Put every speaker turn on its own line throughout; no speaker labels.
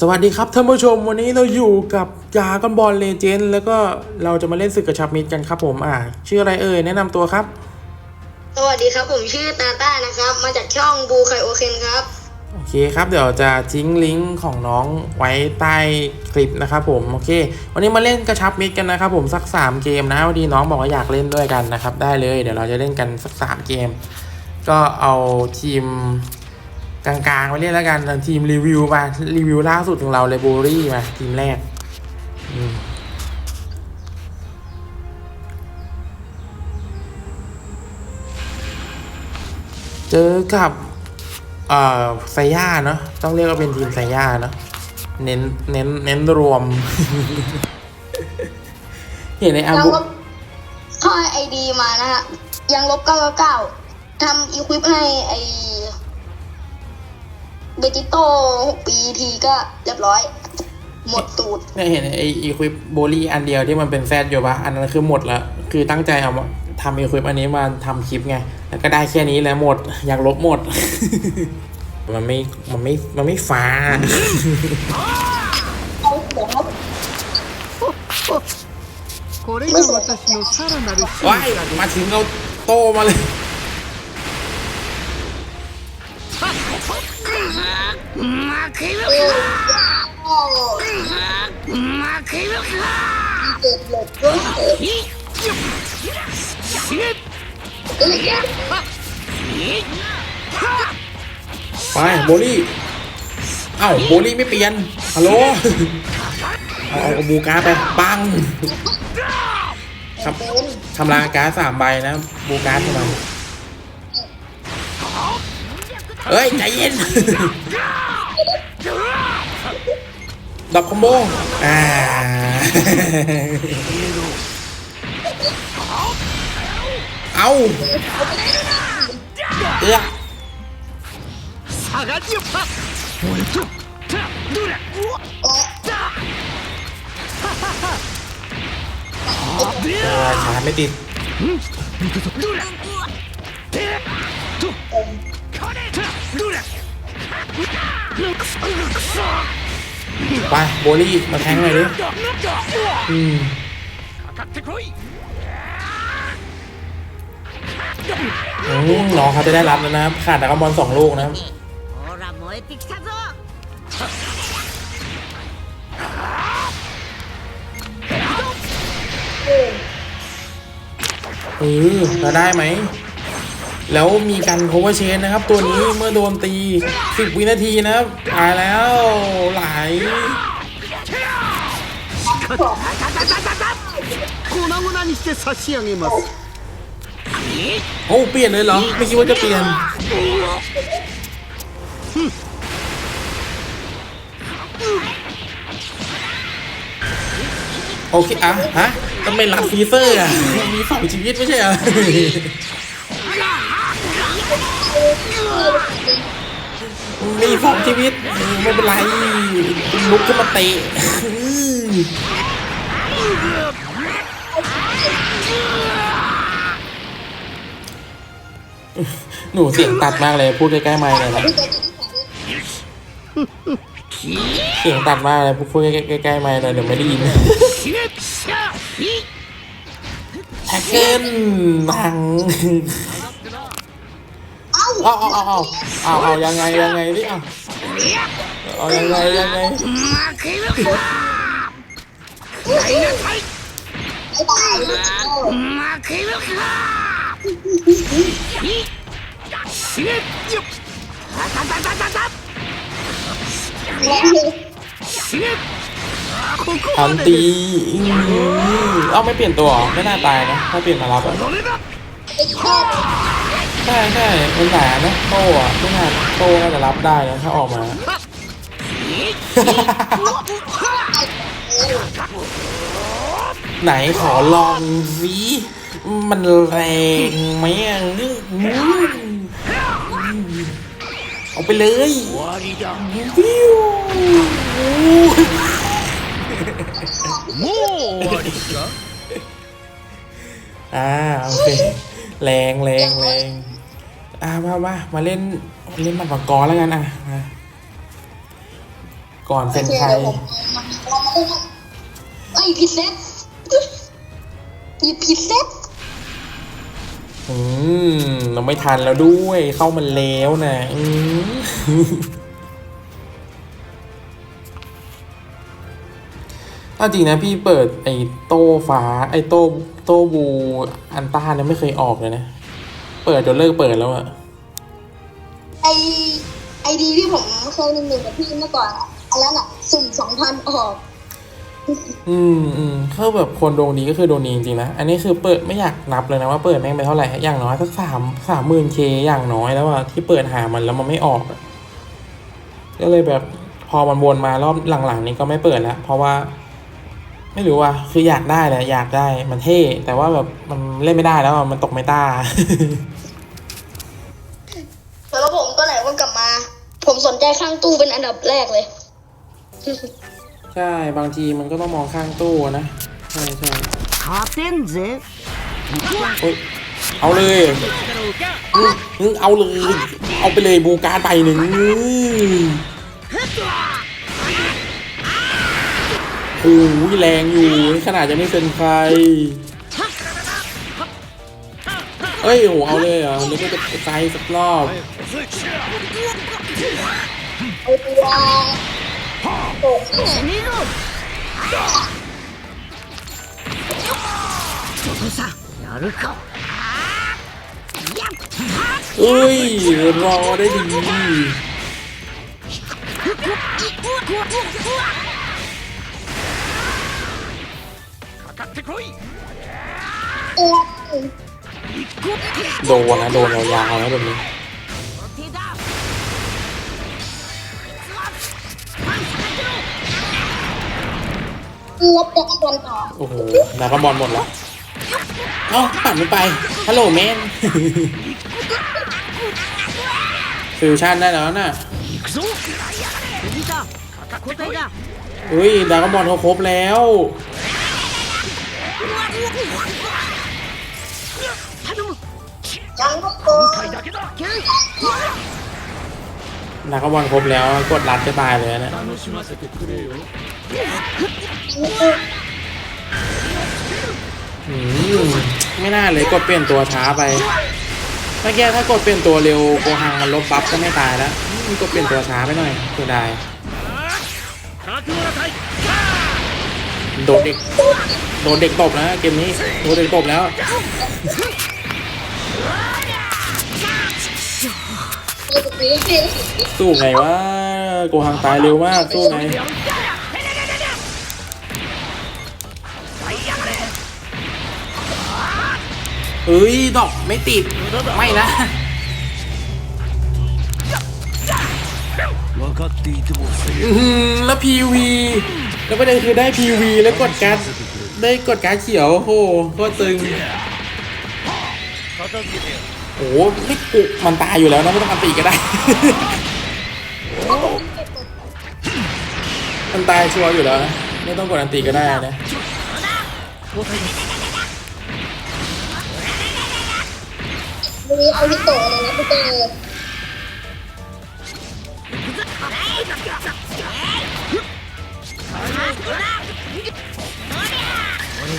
สวัสดีครับท่านผู้ชมวันนี้เราอยู่กับยากันบอลเลเจนด์แล้วก็เราจะมาเล่นศึกกระชับมิตรกันครับผมอ่าชื่ออะไรเอ่ยแนะนำตัวครับ
สวัสดีครับผมชื่อตาต้านะครับ มาจากช่องบูไคโอเคนครับ
โอเคครับเดี๋ยวจะทิ้งลิงก์ของน้องไว้ใต้คลิปนะครับผมโอเค วันนี้มาเล่นกระชับมิตรกันนะครับผมสัก 3 เกมนะวันนี้น้องบอกว่าอยากเล่นด้วยกันนะครับได้เลยเดี๋ยวเราจะเล่นกันสัก 3 เกม ก็เอาทีม กลางๆไปเล่นแล้วกันทีมรีวิวมารีวิวล่าสุดของเราเลยบูรี่มาทีมแรกเจอกับเอ่อไซย่าเนาะต้องเรียกว่าเป็นทีมไซย่าเนาะเน้นเน้นเน้นรวม เห็นในอา
ยัง
บุ
ข้าไอดีมานะฮะยังลบ999ทำอีควิปให้ไอ เบจิโต้6ปีทีก็เรียบร้อย หมดตูด
เนี่ยเห็นไออีควิปโบลี่อันเดียวที่มันเป็นแซดอยู่ปะอันนั้นคือหมดละคือตั้งใจเอามาทำอีควิปอันนี้มาทำคลิปไง แล้วก็ได้แค่นี้แล้วหมด อยากลบหมด มันไม่มันไม่มันไม่ฟ้า
これが私のさらなる進
ว้ายมาถึงเราโตมาเลย
โอ้เกิดหลบด้วยเอ้ย
ไปโบลี่เอ้าโบลี่ไม่เปลี่ยนฮัลโหลเอาเอาบูการ์ไปปังทำทำลายการ์ดสามใบนะบูการ์ดทำไม เฮ้ย ใจเย็นดับคอมโบอ่าเอาเอื้อชาไม่ติด ไปโบลี่มาแทงหน่อยดิอืมน้องเขาจะได้รับแล้วนะขาดดากมอนสองลูกนะเออจะได้ไหม แล้วมีการโคเวเ chain นะครับ ตัวนี้เมื่อโดนตี 10 วินาทีนะครับตายแล้วไหลโอ้เปลี่ยนเลยเหรอ ไม่คิดว่าจะเปลี่ยนโอเคอะฮะทำไมหลักฟีเซอร์อะมีสองชีวิตไม่ใช่เหรอ มีสองชีวิตไม่เป็นไรลุกขึ้นมาเตะหนูเสียงตัดมากเลยพูดใกล้ๆไมค์เลยนะเสียงตัดมากเลยพูดใกล้ๆไมค์เลยเดี๋ยวไม่ได้ยินแท็กเกิลหนัง
เอา
เอาเอาเอาเอาเอายังไงยังไงนี่เอาเอายังไงยังไง
ทัำ
ตีเอ้าไม่เปลี่ยนตัวไม่น่าตายนะถ้าเปลี่ยนมารับอะ ใช่ใช่มันหนานะโต้อะไม่น่าโต้น่าจะรับได้นะถ้าออกมา ไหนขอลองสิมันแรงไหมอะเอาไปเลยวิวอ่าโอเคแรงแรงแรง อ่ามามามาเล่นเล่นหมัดมังกรแล้วกันอะมาก่อนเป็น
โอเค
ใคร
เดี๋ยวผมเอามาไอ้ยผิดเซตหยิบผิดเซต
อืมเราไม่ทันแล้วด้วยเข้ามันแล้วนะอืมเอาจริงนะพี่เปิดไอ้โต้ฟ้าไอ้โต้โต้บูอันต้าเนี่ยไม่เคยออกเลยนะ เปิดจนเลิกเปิดแล้วอะ
ไอไอดีที่ผมเคยหนึ่งหนึ่งกับพี่เมื่อก่อนอะอันนั้นอะสุ่มสองพันออก
อืมอืมเขาแบบคนดวงดีก็คือดวงดีจริงๆนะ อันนี้คือเปิดไม่อยากนับเลยนะว่าเปิดแม่งไปเท่าไหร่ อย่างน้อยสักสามสามหมื่นเคอย่างน้อยแล้วอะที่เปิดหามันแล้วมันไม่ออกอะก็เลยแบบพอมันวนมารอบหลังๆ นี้ก็ไม่เปิดแล้ว เพราะว่า ไม่รู้ว่ะคืออยากได้แหละอยากได้มันเท่ แต่ว่าแบบมันเล่นไม่ได้แล้วมันตกไม่ต้า
แล้วผมก็ไหนก็กลับมา ผมสนใจข้างตู้เป็นอันดับแรกเลย
ใช่บางทีมันก็ต้องมองข้างตู้นะใช่ใช่
ขาเต้
นเจ๊เอาเลยเอาเลย เอาไปเลยบูการไปหนึ่ง โอ้ยแรงอยู่ขนาดจะไม่เซนใครเอ้ยโหเอาเลยอะอนึกว่าจะใจสักรอบ
อุ้
ยรอได้ดี
かかってこい
เอ็น
โดนนะ โดนยาวๆนะแบบนี้
手だ
ลบจากกันต่อ
โอ้โหดรากอนบอลหมดแล้ว เอ้าปั่นไม่ไป ฮัลโหลแมน ฟิวชั่นได้แล้วน่ะ
行くぞ
藤田交代だ
เฮ้ยดรากอนบอลเขาครบแล้ว
頼む
ยังไม่โต
回だけだ
ดรากอนบอลครบแล้ว กดรัดจะตายเลยนะ
楽しませてくれよ
อืมไม่น่าเลยกดเปลี่ยนตัวช้าไปเมื่อกี้ถ้ากดเปลี่ยนตัวเร็วโกหังมันลบบัฟก็ไม่ตายแล้วอืมกดเปลี่ยนตัวช้าไปหน่อยเสียด โดนเด็ก โดนเด็กตบนะเกมนี้ โดนเด็กตบแล้ว
สู้
ไงวะโกหังตายเร็วมาก สู้ไงเอ้ยดอกไม่ติด ไม่นะ อือหือแล้ว PV แล้วประเด็นคือได้ PV แล้วกดการ์ดได้กดการ์ดเขียวโอ้โหก็ตึงโอ้โหไม่ปุกมันตายอยู่แล้วนะไม่ต้องการตีก็ได้ มันตายชัวร์อยู่แล้วไม่ต้องกดอันตีก็ได้นะ
มีเอาวิโตะเลยนะพี่เจ
俺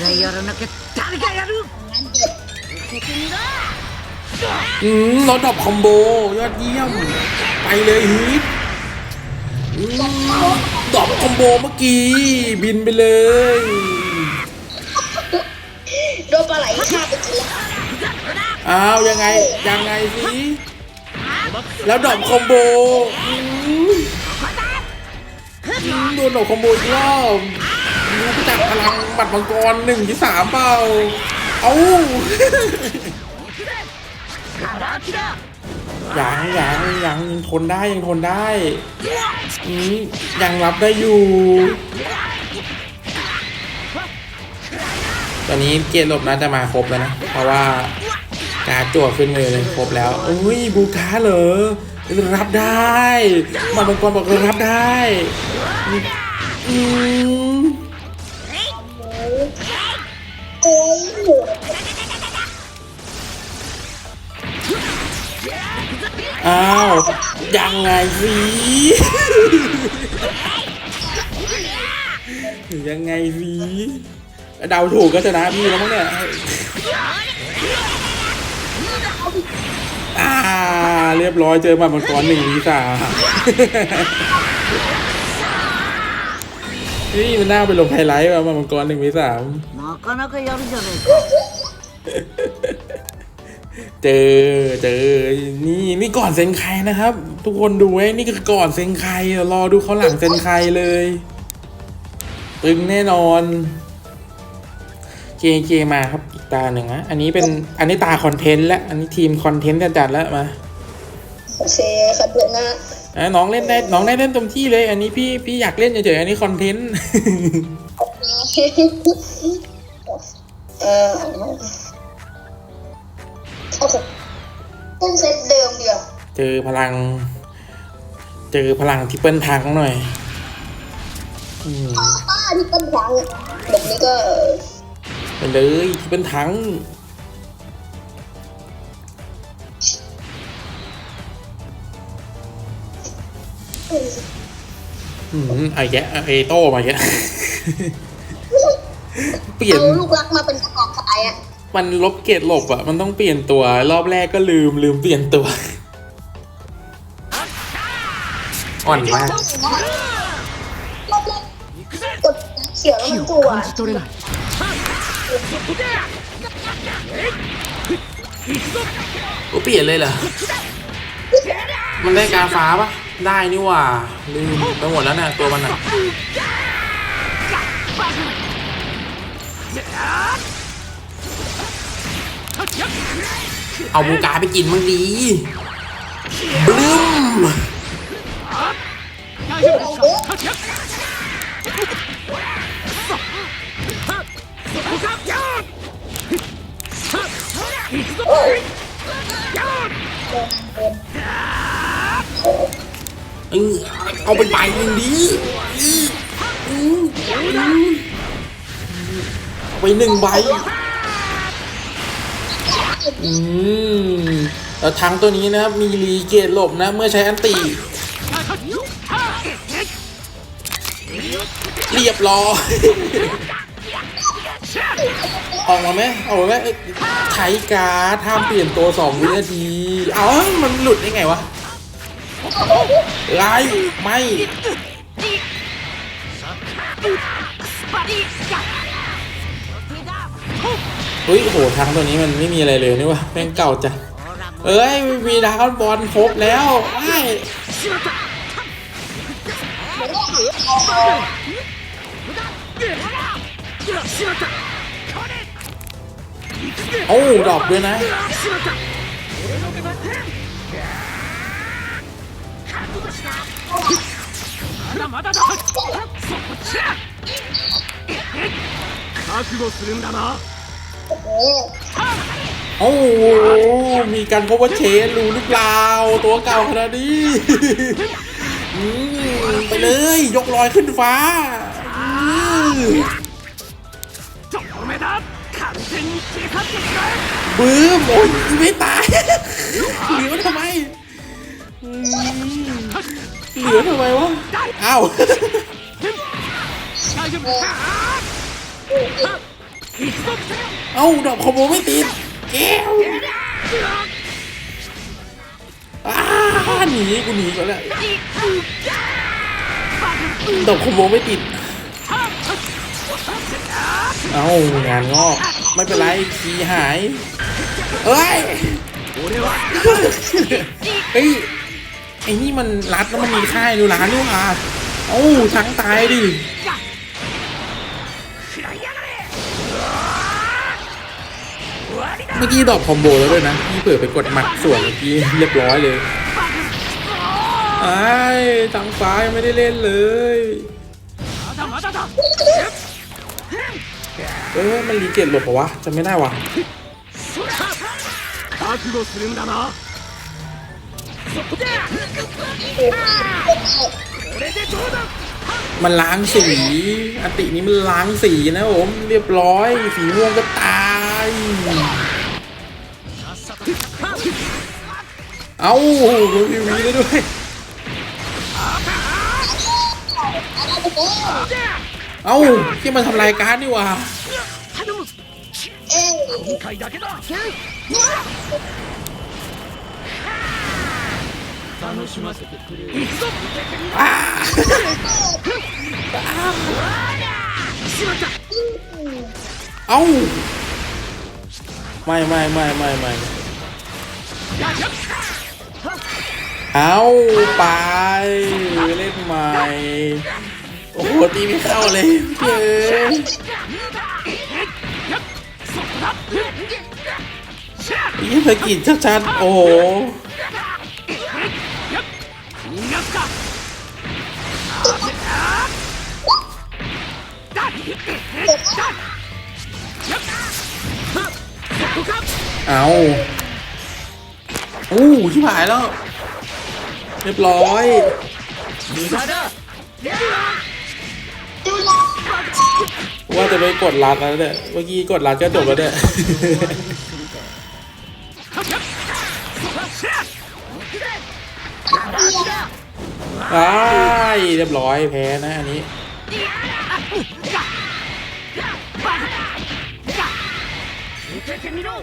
がやらなきゃ誰がやる
งั้นเด็ด
อืมรถดรอปคอมโบ ยอดเยี่ยม ไปเลยฮิตอืมดรอปคอมโบเมื่อกี้ บินไปเลย
โดนปลาไหลฆ่าไปกินแล้ว
อ้าว ยังไง ยังไงสิแล้วดรอปคอมโบอืมอืม โดนดรอปคอมโบอีกรอบรู้จักพลังบัตรมังกรหนึ่งที่สามเปล่า เอ้ายังยังยังยังทนได้ยังทนได้ยังรับได้อยู่ ตอนนี้เกียร์หลบน่าจะมาครบแล้วนะ เพราะว่าการจั่วขึ้นเลยครบแล้ว อุ้ยบูกาเหรอ รับได้มาบางกรบอกรับได้อืม
โอ้ย
อ้าว ยังไงสิยังไงสิเดาถูกก็ชนะพี่แล้วมั้งเนี่ย เรียบร้อยเจอมาบนกรอนหนึ่งวิสาานี่มันน่าไปลงไฮไลท์มามังกรหนึ่งวิสามเจอเจอนี่นี่ก่อนเซนไคนะครับ ทุกคนดูไว้นี่คือก่อนเซนไครรอดูเขาหลังเซนไครเลย ตึงแน่นอน เจเจมาครับ ตาหนึ่งนะ อันนี้เป็นอันนี้ตาคอนเทนต์แล้วอันนี้ทีมคอนเทนต์จะจัดแล้วมา
โอเคครับเดือนหน้า
อะน้องเล่นได้น้องได้เล่นเต็มที่เลย อันนี้พี่พี่อยากเล่นเฉยๆอันนี้คอนเทนต์
เออโอเคเล่นเซตเดิมเดียว
เจอพลัง เจอพลังทิปเปิลทังหน่อยอืม
ป้าที่เป็นครั้งแบบนี้ก็
ไป เลยทิปเปิลทังอืมไอ้แกะไอ้โต้มาแกะเปลี่ยน
เอาลูกรักมาเป็นกระบอกสายอะ
มันลบเกรดหลบอะ มันต้องเปลี่ยนตัว รอบแรกก็ลืมลืมเปลี่ยนตัวอ่อนมาก
รอบแรกกดเขียวแล้วมันกลัว
ก็เปลี่ยนเลยเหรอ มันได้การฟ้าปะได้นี่หว่า ลืมไปหมดแล้วเนี่ยตัวมันอะเอาบูกาไปกินมั่งดีบลืม เออเอาไปใบหนึ่งดีอืมอืมเอาไปหนึ่งใบอืมแล้วทังตัวนี้นะครับ มีรีเกตหลบนะ เมื่อใช้อันติเรียบร้อยออกมาไหมออกมาไหมใช้การ์ดห้ามเปลี่ยนตัวสองวินาที เอ้ามันหลุดได้ไงวะ ไล่ไม่เฮ้ยโหทางตัวนี้มันไม่มีอะไรเลยนี่วะแม่งเก่าจั
ง
เอ้ยวีดาวบอลครบแล้วไอ้โอ้ดอกด้วยนะ
まだまだだそこっちだ覚悟するんだな
โอ้โห
โอ้โหมีการพบว่าเชนรู้หรือเปล่า ตัวเก่าขนาดนี้ อืมไปเลย ยกลอยขึ้นฟ้าอืม
とどめだ完全に消え去ってしまえ
บื้มโอ้ยไม่ตาย เหลือทำไมอืม เหลือทำไมวะอ้าวเอาดอกคอมโบไม่ติดแก้วอ้าหนีกูหนีก่อนแล้ดอกคอมโบไม่ติดเอางานงอกไม่เป็นไรขีหายเฮ้ยเฮ้ย ไอ้นี่มันรัดแล้วมันมีค่ายดูร้านด้วยอ่ะเอ้าทั้งตายดิ เมื่อกี้ดอกคอมโบแล้วด้วยนะ พี่เผื่อไปกดหมัดส่วนเมื่อกี้เรียบร้อยเลยไอ้ายทางฟ้ายังไม่ได้เล่นเลย
まだまだだ
เอ้ยมันรีเกตหลบปะวะจำไม่ได้วะ
覚悟するんだなこれでどうだ
มันล้างสี อตินี้มันล้างสีนะผม เรียบร้อย สีม่วงก็ตาย เอาโดนทีวีได้ด้วย
เอา
ที่มันทำลายการ์ดนี่ว่า
楽しませてくれ行くぞしまった
เอ้า ไม่ไม่ไม่ไม่ไม่เอาไปเล่นใหม่ โอ้โหตีไม่เข้าเลยเย้ยี่สกิดชัดๆ โอ้ เอาโอู้ชิบหายแล้ว เรียบร้อยว่าจะไปกดรัดแล้วเนี่ยเมื่อกี้กดรัดก็จบแล้วเนี่ยไอ้เรียบร้อยแพ้นะอันนี้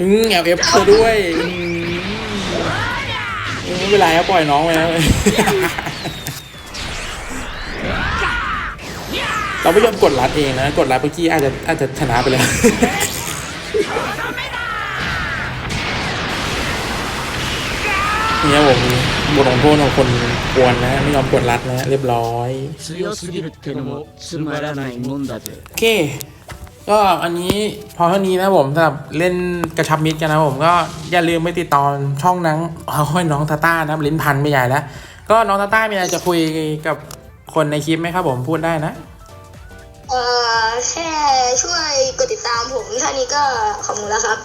อืมแอบเอฟเธอด้วยอืมไม่เป็นไรครับปล่อยน้องไปแล้วเราไม่ยอมกดรัดเองนะ กดรัดเมื่อกี้อาจจะอาจจะชนะไปแล้วเนี่ยผมบทองโทษของคนกวนนะ ไม่ยอมกดรัดนะ เรียบร้อย โอเค ก็อันนี้พอเท่านี้นะผมสำหรับเล่นกระชับมิตรกันนะผมก็อย่าลืมไปติดตามช่องนังเอาให้น้องตาต้านะลิ้นพันไปใหญ่แล้วก็น้องตาต้ามีอะไรจะคุยกับคนในคลิปไหมครับผมพูดได้นะ
เอ่อแค่ช่วยกดติดตามผมเท่านี้ก็ขอบคุณแล้วครับ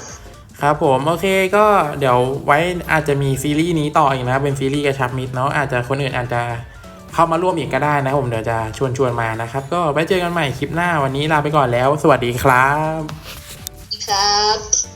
ครับผมโอเคก็เดี๋ยวไว้อาจจะมีซีรีส์นี้ต่ออีกนะเป็นซีรีส์กระชับมิตรเนาะอาจจะคนอื่นอาจจะ เข้ามาร่วมอีกก็ได้นะผมเดี๋ยวจะชวนชวนมานะครับ ก็ไว้เจอกันใหม่คลิปหน้าวันนี้ลาไปก่อนแล้ว สวัสดีครับ
ครับ